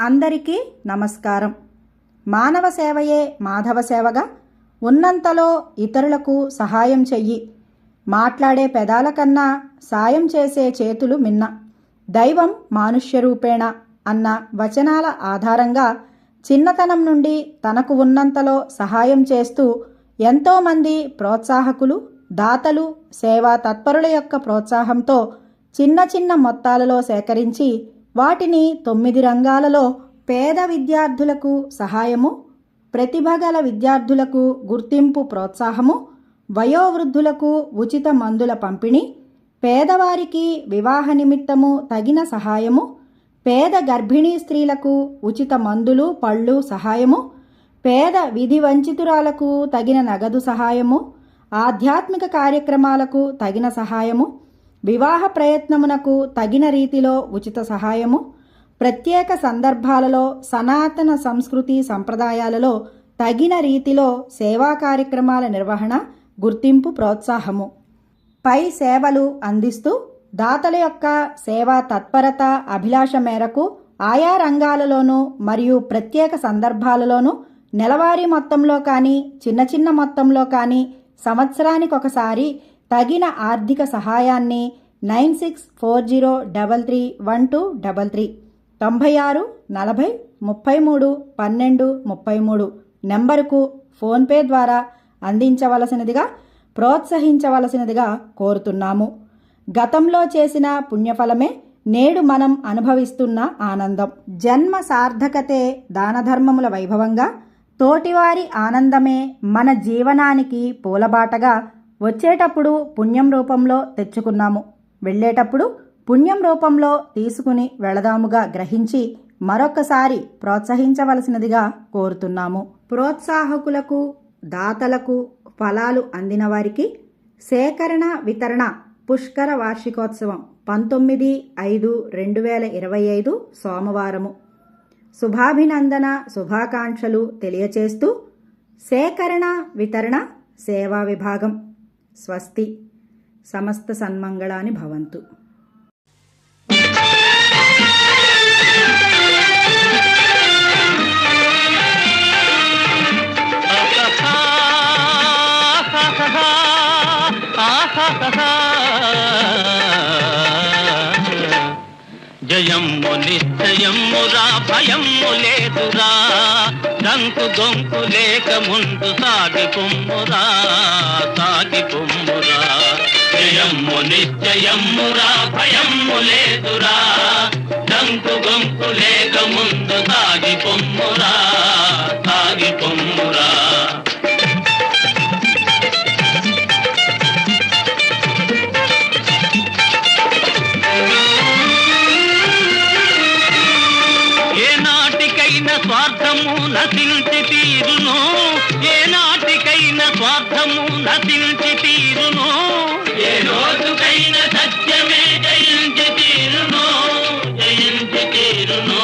అందరికీ నమస్కారం. మానవ సేవయే మాధవ సేవగా ఉన్నంతలో ఇతరులకు సహాయం చెయ్యి. మాట్లాడే పెదాల కన్నా సాయం చేసే చేతులు మిన్న. దైవం మానుష్య రూపేణ అన్న వచనాల ఆధారంగా చిన్నతనం నుండి తనకు ఉన్నంతలో సహాయం చేస్తూ ఎంతోమంది ప్రోత్సాహకులు దాతలు సేవా తత్పరుల యొక్క ప్రోత్సాహంతో చిన్న చిన్న మొత్తాలలో సేకరించి వాటిని తొమ్మిది రంగాలలో పేద విద్యార్థులకు సహాయము ప్రతిభ గల విద్యార్థులకు గుర్తింపు ప్రోత్సాహము వయోవృద్ధులకు ఉచిత మందుల పంపిణీ పేదవారికి వివాహ నిమిత్తము తగిన సహాయము పేద గర్భిణీ స్త్రీలకు ఉచిత మందులు పళ్ళు సహాయము పేద విధి వంచితురాలకు తగిన నగదు సహాయము ఆధ్యాత్మిక కార్యక్రమాలకు తగిన సహాయము వివాహ ప్రయత్నమునకు తగిన రీతిలో ఉచిత సహాయము ప్రత్యేక సందర్భాలలో సనాతన సంస్కృతి సంప్రదాయాలలో తగిన రీతిలో సేవా కార్యక్రమాల నిర్వహణ గుర్తింపు ప్రోత్సాహము. పై సేవలు అందిస్తూ దాతల యొక్క సేవా తత్పరత అభిలాష మేరకు ఆయా రంగాలలోనూ మరియు ప్రత్యేక సందర్భాలలోనూ నెలవారీ మొత్తంలో కానీ చిన్న చిన్న మొత్తంలో కానీ సంవత్సరానికి ఒకసారి తగిన ఆర్థిక సహాయాన్ని nine six four zero double three one two double three తొంభై ఆరు నలభై ముప్పై మూడు పన్నెండు ముప్పై మూడు నెంబరుకు ఫోన్పే ద్వారా అందించవలసినదిగా ప్రోత్సహించవలసినదిగా కోరుతున్నాము. గతంలో చేసిన పుణ్యఫలమే నేడు మనం అనుభవిస్తున్న ఆనందం. జన్మ సార్థకతే దానధర్మముల వైభవంగా తోటివారి ఆనందమే మన జీవనానికి పూలబాటగా వచ్చేటప్పుడు పుణ్యం రూపంలో తెచ్చుకున్నాము. వెళ్ళేటప్పుడు పుణ్యం రూపంలో తీసుకుని వెళదాముగా గ్రహించి మరొకసారి ప్రోత్సహించవలసినదిగా కోరుతున్నాము. ప్రోత్సాహకులకు దాతలకు ఫలాలు అందిన వారికి సేకరణ వితరణ పుష్కర వార్షికోత్సవం పంతొమ్మిది ఐదు రెండు వేల ఇరవై ఐదు సోమవారము. శుభాభినందన శుభాకాంక్షలు తెలియచేస్తూ సేకరణ వితరణ సేవా విభాగం. స్వస్తి సమస్త సన్మంగళాని భవంతు భయమురా భయము లేదురా. దంకు దొంకు లేక ముందు సాగి పొమ్మురా సాగి పొమ్మురా జయమ్ము నిశ్చయమ్మురా భయము లేదురా. నశించి తీరును. ఏ నాటికైనా స్వార్థము నశించి తీరును. ఏ రోజుకైనా సత్యమే జయించి తీరును. జయించి తీరును.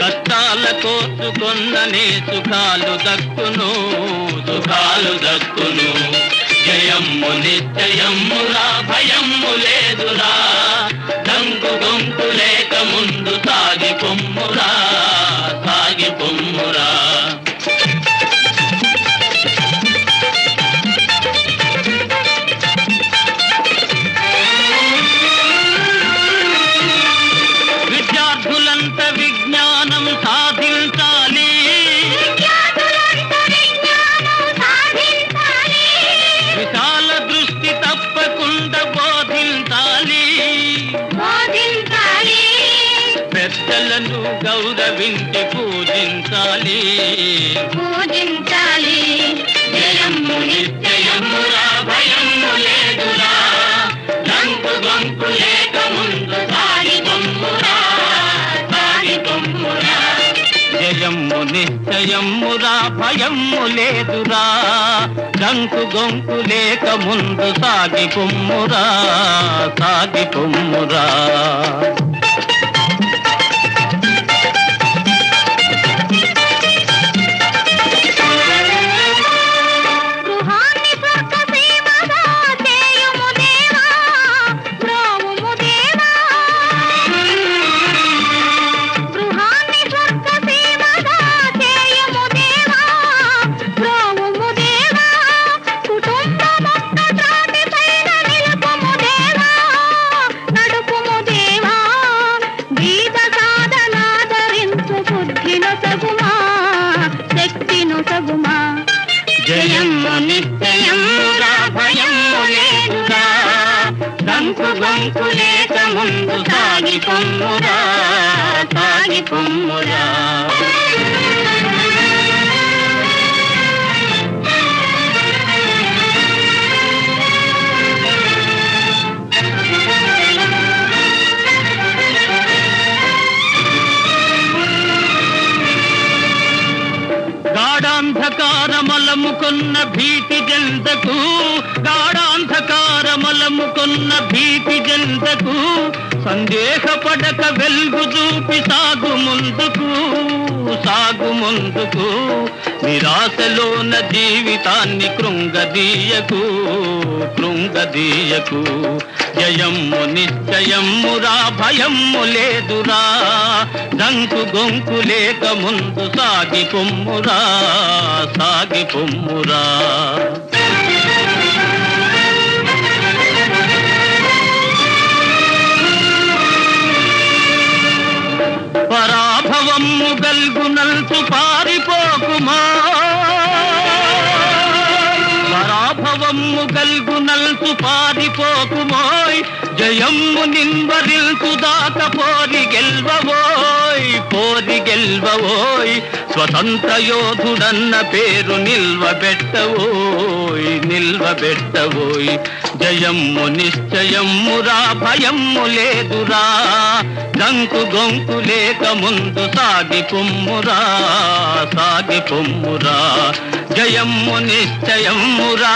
కష్టాల కోసుకొన్ననే సుఖాలు దక్కును. సుఖాలు దక్కును. జయమ్ము నిశ్చయమ్మురా భయమ్ము లేదురా. పూజించాలి. జయము నిశ్చయమురా భయము లేదురా. దంకు గంపు లేక ముందు సారి బొమ్మురా సారి బొమ్మురా. జయము నిశ్చయమ్మురా భయము లేదురా. దంకు గొంకు లేక ముందు సాగి పొమ్మురా సాగి పొమ్మురా నిశ్చయముగా భయము లేదురా. గంతు గంతు లేక ముందు సాగి పొమ్మురా సాగి గాఢాంధకారమ గాఢాంధకారమలముకొన్న భీతి జంతకు గాఢాంధకారమలముకొన్న భీతి జంతకు సందేహపడక వెలుగు చూపి సాగు ముందుకు సాగు ముందుకు. నిరాశలోన జీవితాన్ని కృంగదీయకు కృంగదీయకు. జయమ్ము నిశ్చయమ్మురా భయము లేదురా. దంకు గొంకు లేక ముందు సాగి పొమ్మురా సాగి పొమ్మురా. నల్గు గల్గునల్సు పారిపోకుమోయ్ జయమ్ము నిన్వరిల్సు దాక పోరి గెల్వవోయ్ పోరి గెల్వవోయ్ స్వతంత్ర యోధుడన్న పేరు నిల్వబెట్టవోయ్ నిల్వబెట్టవోయ్. జయమ్ము నిశ్చయమ్మురా భయమ్ము లేదురా గంకు గొంకు లేక ముందు సాగి పొమ్మురా సాగి పొమ్మురా. జయమ్ము నిశ్చయమ్మురా జయమ్ము నిశ్చయమ్మురా.